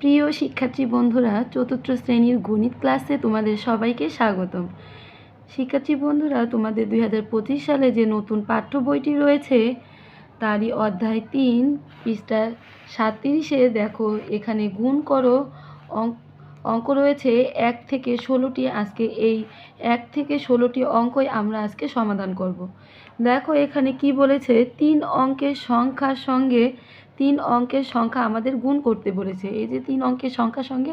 প্রিয় শিক্ষার্থী বন্ধুরা, চতুর্থ শ্রেণির গণিত ক্লাসে তোমাদের সবাইকে স্বাগতম। শিক্ষার্থী বন্ধুরা, তোমাদের দুই হাজার পঁচিশ সালে যে নতুন পাঠ্য বইটি রয়েছে, তারই অধ্যায় তিন, পৃষ্ঠা সাতত্রিশে দেখো, এখানে গুণ করো অঙ্ক অঙ্ক রয়েছে এক থেকে ষোলোটি। আজকে এই এক থেকে ষোলোটি অঙ্কই আমরা আজকে সমাধান করব। দেখো, এখানে কি বলেছে? তিন অঙ্কের সংখ্যার সঙ্গে তিন অঙ্কের সংখ্যা আমাদের গুণ করতে বলেছে। এই যে তিন অঙ্কের সংখ্যার সঙ্গে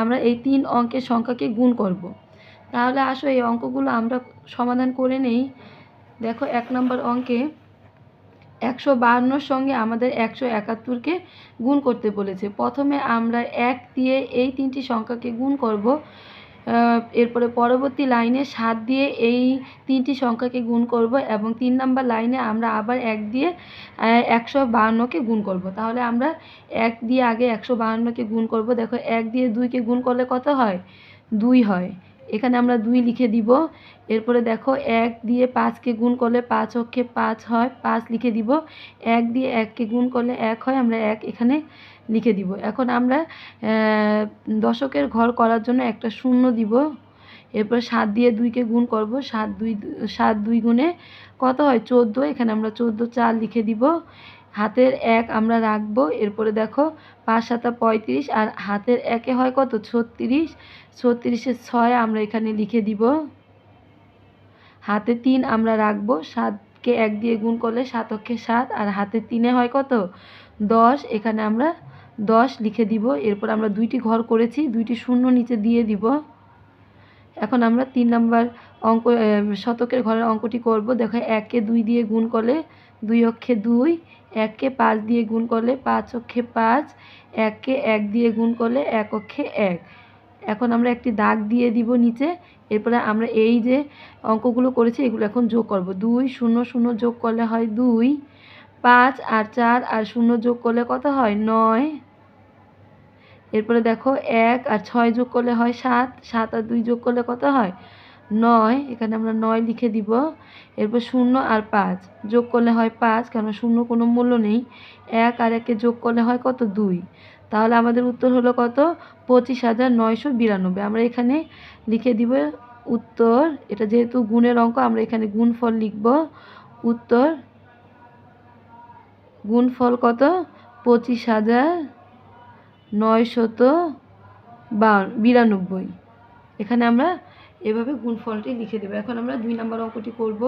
আমরা এই তিন অঙ্কের সংখ্যাকে গুণ করব। তাহলে আসো এই অঙ্কগুলো আমরা সমাধান করে নেই। দেখো এক নম্বর অঙ্কে একশো বাহান্নর সঙ্গে আমাদের একশো একাত্তরকে গুণ করতে বলেছে। প্রথমে আমরা এক দিয়ে এই তিনটি সংখ্যাকে গুণ করব। এরপরে পরবর্তী লাইনে সাত দিয়ে এই তিনটি সংখ্যাকে গুণ করব এবং তিন নাম্বার লাইনে আমরা আবার এক দিয়ে একশো বাহান্নকে গুণ করব। তাহলে আমরা এক দিয়ে আগে একশো বাহান্নকে গুণ করব। দেখো, এক দিয়ে দুইকে গুণ করলে কত হয়? দুই হয়। এখানে আমরা দুই লিখে দিব। এরপরে দেখো এক দিয়ে পাঁচকে গুণ করলে পাঁচ অক্ষে পাঁচ হয়, পাঁচ লিখে দিব। এক দিয়ে এককে গুণ করলে এক হয়, আমরা এক এখানে লিখে দিব। এখন আমরা দশকের ঘর করার জন্য একটা শূন্য দিব। এরপর সাত দিয়ে দুইকে গুণ করব, সাত দুই সাত দুই গুণে কত হয়? চোদ্দ। এখানে আমরা চোদ্দ, চার লিখে দিব। হাতের এক আমরা রাখব, এরপরে দেখো পাঁচ, সাতা পঁয়ত্রিশ, আর হাতের একে হয় কত? ছত্রিশ। ছত্রিশের ছয় আমরা এখানে লিখে দিব। হাতে তিন আমরা রাখব, সাতকে এক দিয়ে গুণ করলে সাত অক্ষে সাত, আর হাতে তিনে হয় কত? দশ, এখানে আমরা দশ লিখে দিব। এরপর আমরা দুইটি ঘর করেছি, দুইটি শূন্য নিচে দিয়ে দিব। এখন আমরা তিন নাম্বার অঙ্ক শতকের ঘরের অঙ্কটি করব। দেখো একে দুই দিয়ে গুণ করলে দুই অক্ষে দুই এককে পাঁচ দিয়ে গুণ করলে পাঁচ অক্ষে পাঁচ এককে এক দিয়ে গুণ করলে এক অক্ষে এক। এখন আমরা একটি দাগ দিয়ে দিব নিচে, এরপরে আমরা এই যে অঙ্কগুলো করেছি, এগুলো এখন যোগ করব। দুই শূন্য শূন্য যোগ করলে হয় দুই, পাঁচ আর চার আর শূন্য যোগ করলে কত হয়? নয়। এরপরে দেখো এক আর ছয় যোগ করলে হয় সাত সাত আর দুই যোগ করলে কত হয়? নয়, এখানে আমরা নয় লিখে দিব। এরপর শূন্য আর পাঁচ। যোগ করলে হয় পাঁচ কেন শূন্য কোনো মূল্য নেই। এক আর একে যোগ করলে হয় কত? দুই। তাহলে আমাদের উত্তর হলো কত? পঁচিশ হাজার নয়শো বিরানব্বই। আমরা এখানে লিখে দিব উত্তর। এটা যেহেতু গুণের অঙ্ক, আমরা এখানে গুণফল লিখব। উত্তর গুণফল কত? পঁচিশ হাজার নয়শত বা বিরানব্বই। এখানে আমরা এভাবে গুণফলটি লিখে দেবো। এখন আমরা দুই নম্বর অঙ্কটি করব।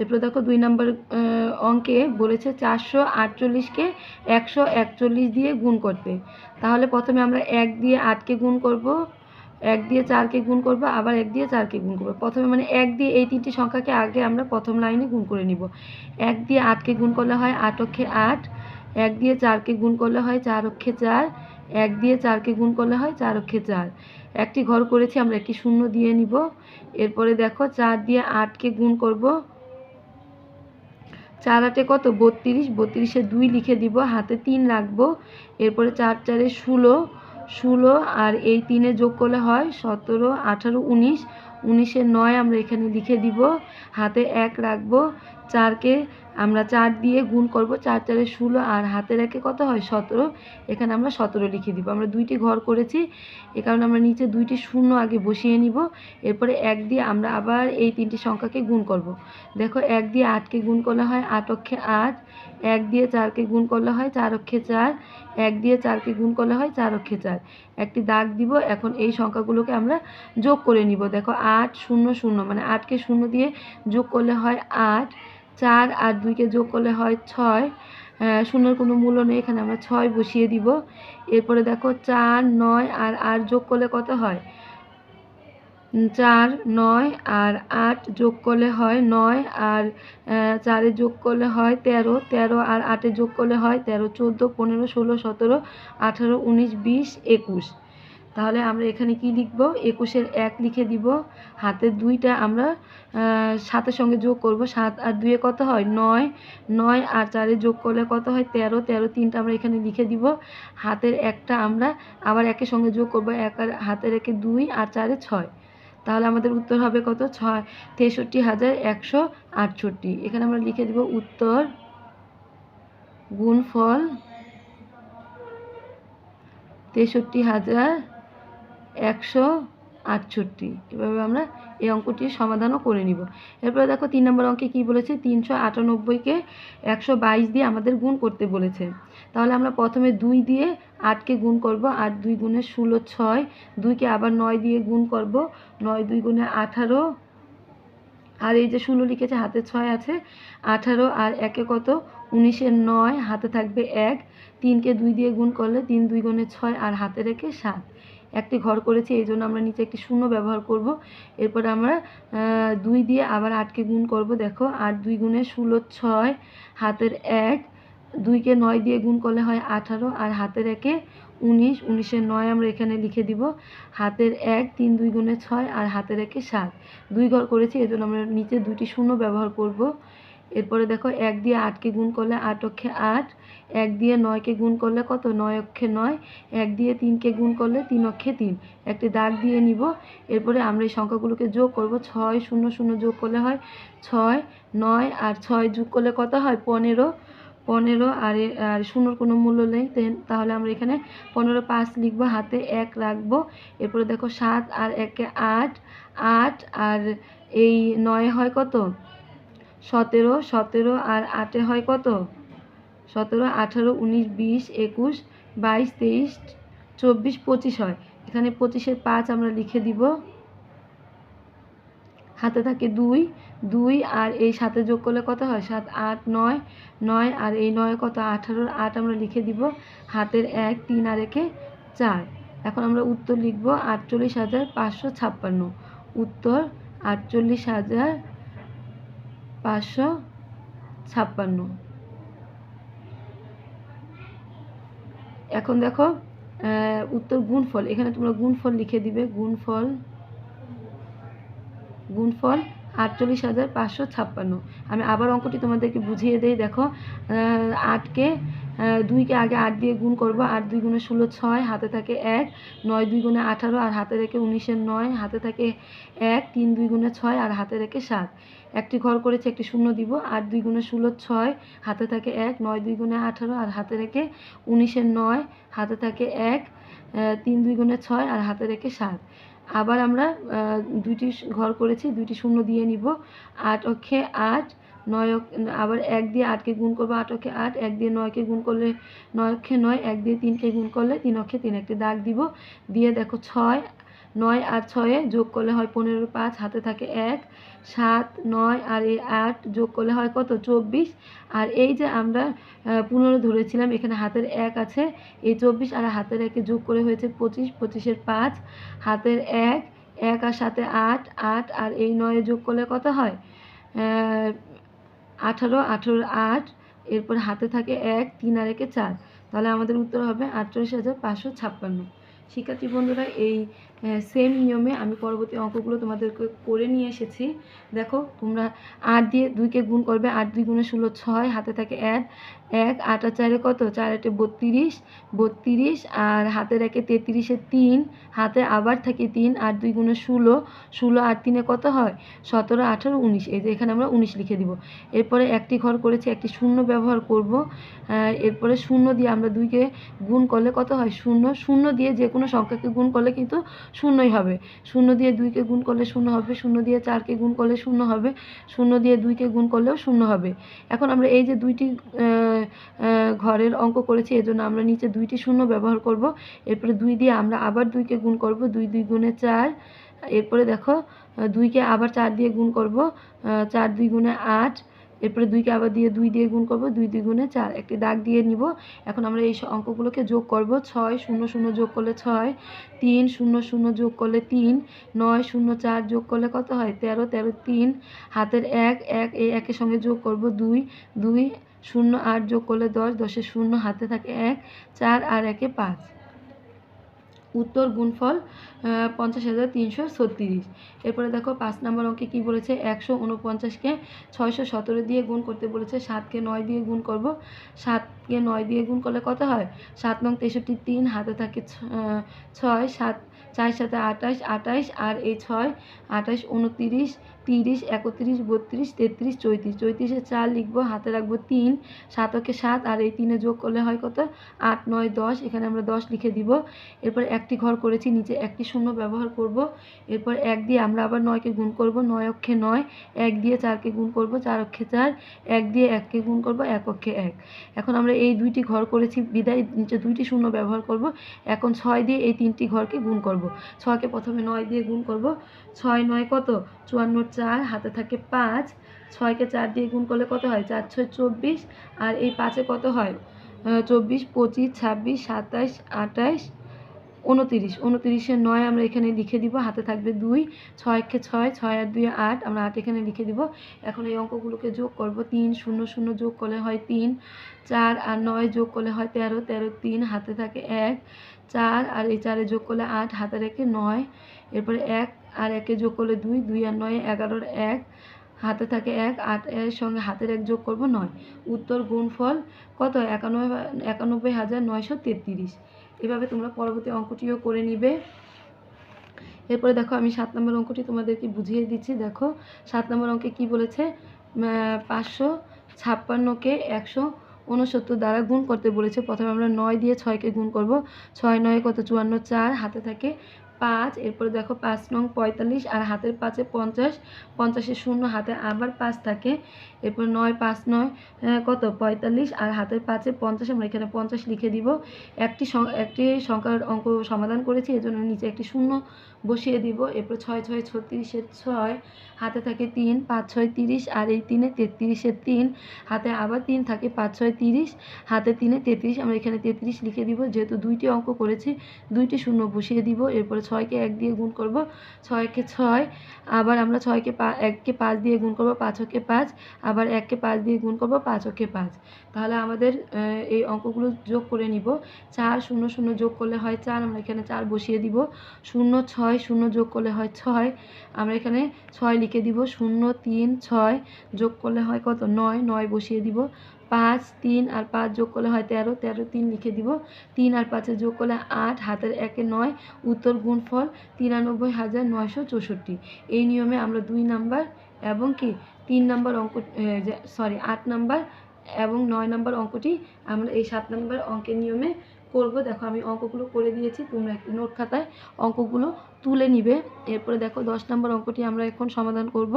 এরপর দেখো দুই নম্বর অঙ্কে বলেছে চারশো আটচল্লিশকে একশো একচল্লিশ দিয়ে গুণ করতে। তাহলে প্রথমে আমরা এক দিয়ে আটকে গুণ করব, এক দিয়ে চারকে গুণ করব, আবার এক দিয়ে চারকে গুণ করব। প্রথমে মানে এক দিয়ে এই তিনটি সংখ্যাকে আগে আমরা প্রথম লাইনে গুণ করে নিব। এক দিয়ে আটকে গুণ করলে হয় আট অক্ষে আট, এক দিয়ে চারকে গুণ করলে হয় চার অক্ষে চার এক দিয়ে চারকে গুণ করলে হয় চার অক্ষে চার। একটি ঘর করেছি, আমরা একটি শূন্য দিয়ে নিব। এরপরে দেখো, চার দিয়ে আটকে গুণ করব। চার আটে কত? বত্রিশ। বত্রিশে দুই লিখে দিব। হাতে তিন রাখব। এরপরে চার চারে ষোলো। ষোলো আর এই তিনে যোগ করলে হয় সতেরো, আঠারো, উনিশ। উনিশে নয় আমরা এখানে লিখে দিব। হাতে এক রাখব। চারকে আমরা চার দিয়ে গুণ করব, চার চারে ষোলো আর হাতের একে কত হয়? সতেরো। এখানে আমরা সতেরো লিখে দিব। আমরা দুইটি ঘর করেছি। এ কারণে আমরা নিচে দুইটি শূন্য আগে বসিয়ে নিব। এরপরে এক দিয়ে আমরা আবার এই তিনটি সংখ্যাকে গুণ করব। দেখো, এক দিয়ে আটকে গুণ করলে হয় আট অক্ষে আট, এক দিয়ে চারকে গুণ করলে হয় চার অক্ষে চার, এক দিয়ে চারকে গুণ করলে হয় চার অক্ষে চার। একটি দাগ দিব। এখন এই সংখ্যাগুলোকে আমরা যোগ করে নিব। দেখো, আট শূন্য শূন্য মানে আটকে শূন্য দিয়ে যোগ করলে হয় আট। চার আর দুইকে যোগ করলে হয় ছয়। শূন্যর কোনো মূল্য নেই, এখানে আমরা ছয় বসিয়ে দিব। এরপরে দেখো চার, নয় আর আট যোগ করলে কত হয়? চার, নয় আর আট যোগ করলে হয় নয় আর চারে যোগ করলে হয় তেরো। তেরো আর আটে যোগ করলে হয় তেরো, চোদ্দ, পনেরো, ষোলো, সতেরো, আঠারো, উনিশ, বিশ, একুশ। তাহলে আমরা এখানে কি লিখব? একুশের এক লিখে দিব। হাতের দুইটা আমরা সাতের সঙ্গে যোগ করব। সাত আর দুয়ে কত হয়? নয়। নয় আর চারে যোগ করলে কত হয়? তেরো। তেরো তিনটা আমরা এখানে লিখে দিব। হাতের একটা আমরা আবার একের সঙ্গে যোগ করব। এক আর হাতের একে দুই আর চারে ছয়। তাহলে আমাদের উত্তর হবে কত? ছয়। তেষট্টি হাজার একশো আটষট্টি। এখানে আমরা লিখে দিব উত্তর গুণফল তেষট্টি হাজার একশো আটষট্টি। এভাবে আমরা এই অঙ্কটির সমাধানও করে নিব। এরপরে দেখো তিন নম্বর অঙ্কে কী বলেছে? তিনশো আটানব্বইকে একশো বাইশ দিয়ে আমাদের গুণ করতে বলেছে। তাহলে আমরা প্রথমে দুই দিয়ে আটকে গুণ করব। আট দুই গুণে ষোলো ছয়, দুইকে আবার নয় দিয়ে গুণ করব। নয় দুই গুণে আঠারো। আর এই যে ষোলো লিখেছে, হাতে ছয় আছে। আঠারো আর একে কত? উনিশের নয়, হাতে থাকবে এক। তিনকে দুই দিয়ে গুণ করলে তিন দুই গুণে ছয় আর হাতে রেখে সাত। একটি ঘর করেছি, এই জন্য আমরা নিচে একটি শূন্য ব্যবহার করব। এরপরে আমরা দুই দিয়ে আবার আটকে গুণ করব। দেখো, আট দুই গুণে ষোলো ছয়, হাতের এক, দুইকে নয় দিয়ে গুণ করলে হয় আঠারো, আর হাতের একে উনিশ উনিশের নয় আমরা এখানে লিখে দিব। হাতের এক, তিন দুই গুণে ছয়, আর হাতের একে সাত। দুই ঘর করেছি, এই জন্য আমরা নিচে দুইটি শূন্য ব্যবহার করব। এরপরে দেখো এক দিয়ে আটকে গুণ করলে আট অক্ষে আট, এক দিয়ে নয়কে গুণ করলে কত? নয় অক্ষে নয়, এক দিয়ে তিনকে গুণ করলে তিন অক্ষে তিন। একটি দাগ দিয়ে নিব। এরপরে আমরা এই সংখ্যাগুলোকে যোগ করব। ছয় শূন্য শূন্য যোগ করলে হয় ছয়, নয় আর ছয় যোগ করলে কত হয়? পনেরো। পনেরো আর আর শূন্যর কোনো মূল্য নেই। তাহলে আমরা এখানে পনেরো পাঁচ লিখব, হাতে এক রাখব। এরপরে দেখো সাত আর একে আট আট আর এই নয় হয় কত? সতেরো সতেরো আর আটে হয় কত? সতেরো, আঠারো, উনিশ, বিশ, একুশ, বাইশ, তেইশ, চব্বিশ, পঁচিশ হয়। এখানে পঁচিশের পাঁচ আমরা লিখে দিব। হাতে থাকে দুই দুই আর এই সাথে যোগ করলে কত হয়? সাত, আট, নয় নয় আর এই নয় কত? আঠারোর আট আমরা লিখে দিব। হাতের এক, তিন আর একে চার। এখন আমরা উত্তর লিখব আটচল্লিশ হাজার পাঁচশো ছাপ্পান্ন। উত্তর আটচল্লিশ হাজার পাঁচশো ছাপ্পান্ন। এখন দেখো উত্তর গুণফল। এখানে তোমরা গুণফল লিখে দিবে। গুণফল গুণফল আটচল্লিশ হাজার পাঁচশো ছাপ্পান্ন। আমি আবার অঙ্কটি তোমাদেরকে বুঝিয়ে দেই। দেখো আটকে দুইকে আগে আট দিয়ে গুণ করব, আট দুই গুণে ষোলো ছয়, হাতে থাকে এক, নয় দুই গুণে আঠারো, আর হাতে রেখে উনিশের নয়, হাতে থাকে এক, তিন দুই গুণে ছয়, আর হাতে রেখে সাত। একটি ঘর করেছে, একটি শূন্য দিব, আট দুই গুণে ষোলো ছয়, হাতে থাকে এক, নয় দুই গুণে আঠারো, আর হাতে রেখে উনিশের নয়, হাতে থাকে এক তিন দুই গুণে ছয়, আর হাতে রেখে সাত। আবার আমরা দুইটি ঘর করেছি, দুইটি শূন্য দিয়ে নিব, আট অক্ষে আট নয় আবার এক দিয়ে আটকে গুণ করব আট অক্ষে আট, এক দিয়ে নয়কে গুণ করলে নয় অক্ষে নয়, এক দিয়ে তিনকে গুণ করলে তিন অক্ষে তিন, একটি দাগ দিব। দিয়ে দেখো ছয়, নয় আর ছয়ে যোগ করলে হয় পনেরো, পাঁচ, হাতে থাকে এক, সাত, নয় আর এই আট যোগ করলে হয় কত? চব্বিশ। আর এই যে আমরা পনেরো ধরেছিলাম, এখানে হাতের এক আছে, এই চব্বিশ আর হাতের একে যোগ করে হয়েছে পঁচিশ, পঁচিশের পাঁচ, হাতের এক এক আর সাথে আট আট আর এই নয়ে যোগ করলে কত হয়? আঠারো আঠারোর আট, এরপর হাতে থাকে এক, তিন আর একে চার। তাহলে আমাদের উত্তর হবে আটচল্লিশ হাজার পাঁচশো ছাপ্পান্ন। শিক্ষার্থী বন্ধুরা, এই সেম নিয়মে আমি পরবর্তী অঙ্কগুলো তোমাদেরকে করে নিয়ে এসেছি। দেখো, তোমরা আট দিয়ে দুইকে গুণ করবে, আট দুই গুণে ষোলো ছয়, হাতে থাকে এক। এক, আট আর চারে কত? চার আটে বত্রিশ বত্রিশ, আর হাতের একে তেত্রিশে তিন, হাতে আবার থাকে তিন, আট দুই গুণে ষোলো ষোলো আট তিনে কত হয়? সতেরো, আঠারো, উনিশ। এই যে এখানে আমরা উনিশ লিখে দিব। এরপরে একটি ঘর করেছি, একটি শূন্য ব্যবহার করব। এরপরে শূন্য দিয়ে আমরা দুইকে গুণ করলে কত হয়? শূন্য। শূন্য দিয়ে যে কোনো সংখ্যাকে গুণ করলে কিন্তু শূন্যই হবে। শূন্য দিয়ে দুইকে গুণ করলে শূন্য হবে, শূন্য দিয়ে চারকে গুণ করলে শূন্য হবে, শূন্য দিয়ে দুইকে গুণ করলেও শূন্য হবে। এখন আমরা এই যে দুইটি ঘরের অঙ্ক করেছি, এজন্য আমরা নিচে দুইটি শূন্য ব্যবহার করব। এরপরে দুই দিয়ে আমরা আবার দুইকে গুণ করব, দুই দুই গুণে চার। এরপরে দেখো দুইকে আবার চার দিয়ে গুণ করব চার দুই গুণে আট। এরপরে দুইকে আবার দিয়ে দুই দিয়ে গুণ করব, দুই দুই গুণে চার। একটি দাগ দিয়ে নিব। এখন আমরা এই অঙ্কগুলোকে যোগ করব। ছয় শূন্য শূন্য যোগ করলে ছয়, তিন শূন্য শূন্য যোগ করলে তিন, নয় শূন্য চার যোগ করলে কত হয়? তেরো তেরো তিন, হাতের এক এক, এই একের সঙ্গে যোগ করব দুই দুই শূন্য আট যোগ করলে দশ, দশের শূন্য হাতে থাকে এক, চার আর একে পাঁচ। উত্তর গুণফল পঞ্চাশ হাজার তিনশো ছত্রিশ। এরপরে দেখো পাঁচ নম্বর অঙ্কে কী বলেছে? একশো উনপঞ্চাশকে ছয়শো সতেরো দিয়ে গুণ করতে বলেছে, সাতকে নয় দিয়ে গুণ করব। সাতকে নয় দিয়ে গুণ করলে কত হয়? সাত নং তেষট্টি তিন, হাতে থাকে ছয়, সাত, চার সাথে আঠাশ আঠাশ, আর এই ছয়, আঠাশ, উনতিরিশ, তিরিশ, একত্রিশ, বত্রিশ, তেত্রিশ, চৌত্রিশ। চৌত্রিশে চার লিখব, হাতে রাখব তিন, সাতকে সাত, আর এই তিনে যোগ করলে হয় কত? আট, নয়, দশ, এখানে আমরা দশ লিখে দিব। এরপর একটি ঘর করেছি, নিচে একটি শূন্য ব্যবহার করব। এরপর এক দিয়ে আমরা আবার নয়কে গুণ করব, নয় অক্ষে নয়। এক দিয়ে চারকে গুণ করব, চার অক্ষে চার। এক দিয়ে এককে গুণ করব, এক অক্ষে এক। এখন আমরা এই দুইটি ঘর করেছি, বিদায় নিচে দুইটি শূন্য ব্যবহার করব। এখন ছয় দিয়ে এই তিনটি ঘরকে গুণ করব। ছয়কে প্রথমে নয় দিয়ে গুণ করব। ছয় নয় কত? চুয়ান্ন চার, হাতে থাকে পাঁচ। ছয়কে চার দিয়ে গুণ করলে কত হয়? চার, ছয়, চব্বিশ। আর এই পাঁচে কত হয়? চব্বিশ, পঁচিশ, ছাব্বিশ, সাতাশ, আঠাশ উনতিরিশ উনতিরিশের নয় আমরা এখানে লিখে দিব, হাতে থাকবে দুই, ছয়কে ছয় ছয় আর দুই আট, আমরা আট এখানে লিখে দিব। এখন এই অঙ্কগুলোকে যোগ করব, তিন, শূন্য শূন্য যোগ করলে হয় তিন, চার আর নয় যোগ করলে হয় তেরো তেরো তিন, হাতে থাকে এক, চার আর এই চারে যোগ করলে আট, হাতে রেখে নয়, এরপরে এক আর একে যোগ করলে দুই দুই আর নয়, এগারোর এক, হাতে থাকে এক, আট এর সঙ্গে হাতের এক যোগ করব নয়। উত্তর গুণফল কত? একানব্বই একানব্বই হাজার নয়শো তেত্রিশ। এভাবে তোমরা পরবর্তী অঙ্কটিও করে নিবে। এরপরে দেখো, আমি সাত নম্বর অঙ্কটি তোমাদেরকে বুঝিয়ে দিচ্ছি। দেখো, সাত নম্বর অঙ্কে কি বলেছে? পাঁচশো ছাপ্পান্নকে একশো উনসত্তর দ্বারা গুণ করতে বলেছে। প্রথমে আমরা নয় দিয়ে ছয়কে গুণ করব। ছয় নয় কত? চুয়ান্ন, চার। হাতে থাকে পাঁচ, এরপরে দেখো পাঁচ নং পঁয়তাল্লিশ আর হাতের পাঁচে পঞ্চাশ পঞ্চাশের শূন্য, হাতে আবার পাঁচ থাকে। এরপর নয়, পাঁচ নয় কত? পঁয়তাল্লিশ আর হাতের পাঁচে পঞ্চাশ, আমরা এখানে পঞ্চাশ লিখে দিব। একটি একটি সংখ্যার অঙ্ক সমাধান করেছি, এজন্য নিচে একটি শূন্য বসিয়ে দিব। এরপর ছয় ছয়, ছত্রিশের ছয়, হাতে থাকে তিন, পাঁচ, ছয়, তিরিশ আর এই তিনে তেত্রিশের তিন, হাতে আবার তিন থাকে পাঁচ, ছয়, তিরিশ, হাতে তিনে তেত্রিশ, আমরা এখানে তেত্রিশ লিখে দিব। যেহেতু দুইটি অঙ্ক করেছি, দুইটি শূন্য বসিয়ে দিব। এরপরে ছয়কে এক দিয়ে গুণ করব, ছয়কে ছয়, আবার আমরা ছয়কে পা, এককে পাঁচ দিয়ে গুণ করব, পাঁচকে পাঁচ, আবার এককে পাঁচ দিয়ে গুণ করব, পাঁচকে পাঁচ। তাহলে আমাদের এই অঙ্কগুলো যোগ করে নিব। চার শূন্য শূন্য যোগ করলে হয় চার, আমরা এখানে চার বসিয়ে দিব। শূন্য ছয় শূন্য যোগ করলে হয় ছয়, আমরা এখানে ছয় লিখে দিব। শূন্য তিন ছয় যোগ করলে হয় কত? নয় নয় বসিয়ে দিব। পাঁচ, তিন আর পাঁচ যোগ করলে হয় তেরো তেরো তিন লিখে দিব। তিন আর পাঁচে যোগ করলে আট, হাতের একে নয়, উত্তর গুণফল তিরানব্বই হাজার নয়শো চৌষট্টি। এই নিয়মে আমরা দুই নাম্বার এবং কি তিন নাম্বার অঙ্ক সরি আট নাম্বার এবং নয় নাম্বার অঙ্কটি আমরা এই সাত নাম্বার অঙ্কের নিয়মে করব। দেখো আমি অঙ্কগুলো করে দিয়েছি, তোমরা একটি নোট খাতায় অঙ্কগুলো তুলে নিবে। এরপরে দেখো দশ নম্বর অঙ্কটি আমরা এখন সমাধান করব।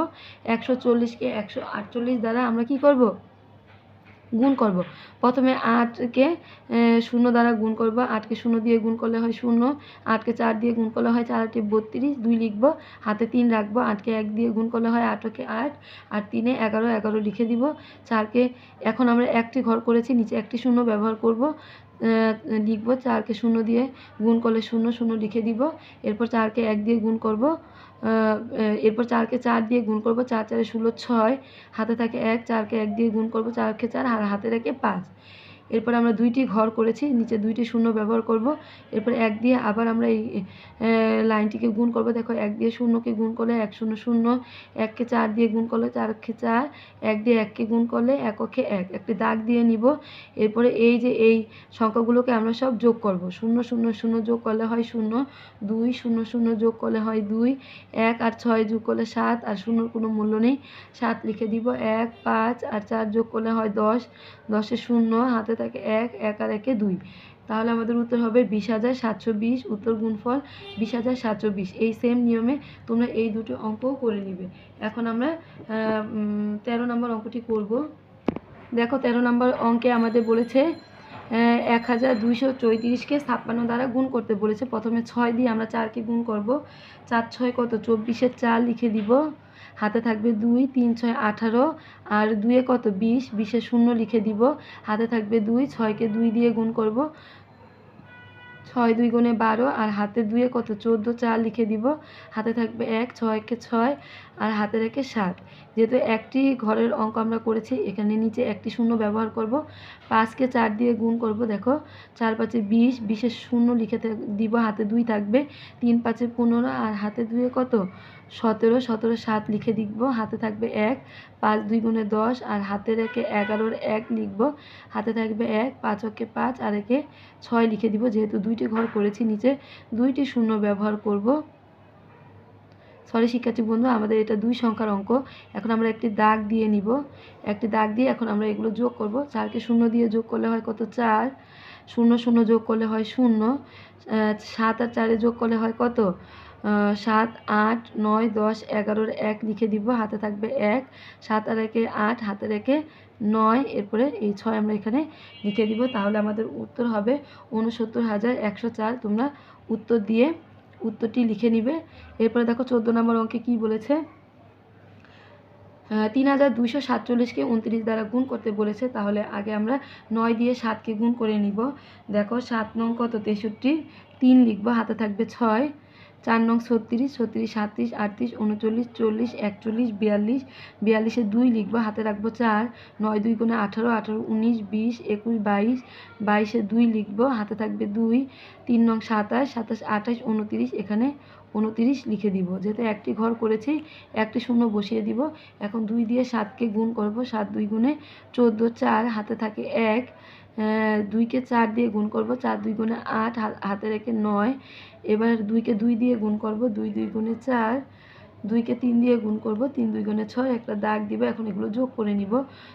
একশো চল্লিশকে একশো আটচল্লিশ দ্বারা আমরা কি করব? গুণ করব। প্রথমে আটকে শূন্য দ্বারা গুণ করব। আটকে শূন্য দিয়ে গুণ করলে হয় শূন্য। আটকে চার দিয়ে গুণ করলে হয় চার আটে বত্রিশ। দুই লিখব। হাতে তিন রাখব। আটকে এক দিয়ে গুণ করলে হয় আটকে আট। আর তিনে এগারো এগারো লিখে দিব। চারকে, এখন আমরা একটি ঘর করেছি, নিচে একটি শূন্য ব্যবহার করব। লিখব চারকে শূন্য দিয়ে গুণ করলে শূন্য শূন্য লিখে দিব। এরপর চারকে এক দিয়ে গুণ করব। এরপর চারকে চার দিয়ে গুণ করব, চার, চারে ষোলো, ছয়, হাতে থাকে এক, চারকে এক দিয়ে গুণ করব, চারকে চার, আর হাতে থাকে পাঁচ। এরপর আমরা দুইটি ঘর করেছি, নিচে দুইটি শূন্য ব্যবহার করব। এরপর এক দিয়ে আবার আমরা এই লাইনটিকে গুণ করব। দেখো, এক দিয়ে শূন্যকে গুণ করলে এক শূন্য শূন্য, এককে চার দিয়ে গুণ করলে চারকে চার, এক দিয়ে এককে গুণ করলে এককে এক। একটি দাগ দিয়ে নিব। এরপরে এই যে এই সংখ্যাগুলোকে আমরা সব যোগ করব। শূন্য শূন্য শূন্য যোগ করলে হয় শূন্য, দুই, শূন্য শূন্য যোগ করলে হয় দুই, এক আর ছয় যোগ করলে সাত, আর শূন্যর কোনো মূল্য নেই। সাত লিখে দিব, এক, পাঁচ, আর চার যোগ করলে হয় দশ দশে শূন্য, হাতে থাকে এক এক আর একে দুই। তাহলে আমাদের উত্তর হবে বিশ হাজার সাতশো বিশ, উত্তর গুণফল বিশ হাজার সাতশো বিশ। এই সেম নিয়মে তোমরা এই দুটো অঙ্কও করে নিবে। এখন আমরা তেরো নম্বর অঙ্কটি করব। দেখো তেরো নম্বর অঙ্কে আমাদের বলেছে এক হাজার দুইশো চৌত্রিশকে ছাপ্পান্ন দ্বারা গুণ করতে বলেছে। প্রথমে ছয় দিয়ে আমরা চারকে গুণ করব। চার ছয় কত? চব্বিশের চার লিখে দিব। হাতে থাকবে দুই, তিন, ছয়, আঠারো, আর দুয়ে কত? বিশ, বিশে শূন্য লিখে দিব। হাতে থাকবে দুই, ছয়কে দুই দিয়ে গুণ করব। ছয় দুই গুণে বারো, আর হাতে দুয়ে কত? চোদ্দ, চার লিখে দিব। হাতে থাকবে এক, ছয়কে ছয়, আর হাতে রেখে সাত। যেহেতু একটি ঘরের অঙ্ক আমরা করেছি, এখানে নিচে একটি শূন্য ব্যবহার করব। পাঁচকে চার দিয়ে গুণ করব, দেখো, চার পাঁচে বিশ, বিশের শূন্য লিখে দিব, হাতে দুই থাকবে। তিন পাঁচে পনেরো, আর হাতে দুয়ে কত? সতেরো সতেরো সাত লিখে দিব, হাতে থাকবে এক। পাঁচ দুই গুণে দশ, আর হাতের একে এগারোর এক লিখব। হাতে থাকবে এক, পাঁচ অকে পাঁচ, আর একে ছয় লিখে দিব, যেহেতু দুইটি ঘর করেছি নিচে, দুইটি শূন্য ব্যবহার করব। সরি শিক্ষার্থী বন্ধু আমাদের এটা দুই সংখ্যার অঙ্ক। এখন আমরা একটি দাগ দিয়ে নিব। একটি দাগ দিয়ে এখন আমরা এগুলো যোগ করব। চারকে শূন্য দিয়ে যোগ করলে হয় কত? চার। শূন্য শূন্য যোগ করলে হয় শূন্য। সাত আর চারে যোগ করলে হয় কত? সাত, আট, নয়, দশ, এগারোর এক লিখে দিব। হাতে থাকবে এক। সাত আর একে আট হাতে রেখে নয়। এরপরে এই ছয় আমরা এখানে লিখে দিব। তাহলে আমাদের উত্তর হবে উনসত্তর হাজার একশো চার। তোমরা উত্তর দিয়ে উত্তরটি লিখে নিবে। এরপরে দেখো চোদ্দ নম্বর অঙ্কে কি বলেছে? তিন হাজার দুইশো সাতচল্লিশকে উনত্রিশ দ্বারা গুণ করতে বলেছে, তাহলে আগে আমরা নয় দিয়ে সাতকে গুণ করে নিব। দেখো সাত নং কত তেষট্টি? তিন লিখব, হাতে থাকবে ছয়। চার নং ছত্রিশ ছত্রিশ সাতত্রিশ আটত্রিশ, উনচল্লিশ, চল্লিশ, একচল্লিশ, বিয়াল্লিশ, বিয়াল্লিশে দুই লিখব, হাতে রাখব চার, নয় দুই গুণে আঠারো আঠারো উনিশ, বিশ, একুশ, বাইশ, বাইশে দুই লিখব, হাতে থাকবে দুই, তিন নং সাতাশ সাতাশ, আঠাশ, উনতিরিশ, এখানে উনতিরিশ লিখে দিব, যেহেতু একটি ঘর করেছি, একটি শূন্য বসিয়ে দিব, এখন দুই দিয়ে সাতকে গুণ করব, সাত দুই গুণে চোদ্দ, চার, হাতে থাকে এক দুইকে চার দিয়ে গুণ করব। চার দুই গুণে আট, হাতে রেখে নয়। এবার দুইকে দুই দিয়ে গুণ করব, দুই দুই গুণে চার। দুইকে তিন দিয়ে গুণ করব, তিন দুই গুণে ছয়। একটা দাগ দিব, এখন এগুলো যোগ করে নিব।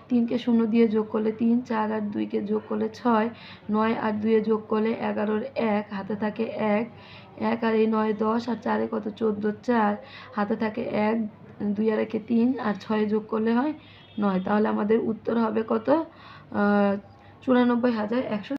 তিনকে শূন্য দিয়ে যোগ করলে তিন, চার আর দুইকে যোগ করলে ছয়। নয় আর দুইয়ে যোগ করলে এগারোর এক, হাতে থাকে এক। এক আর এই নয় দশ, আর চারে কত? চোদ্দ, চার। হাতে থাকে এক, দুই আর একে তিন, আর ছয় যোগ করলে হয় নয়। তাহলে আমাদের উত্তর হবে কত? চুরানব্বই হাজার একশো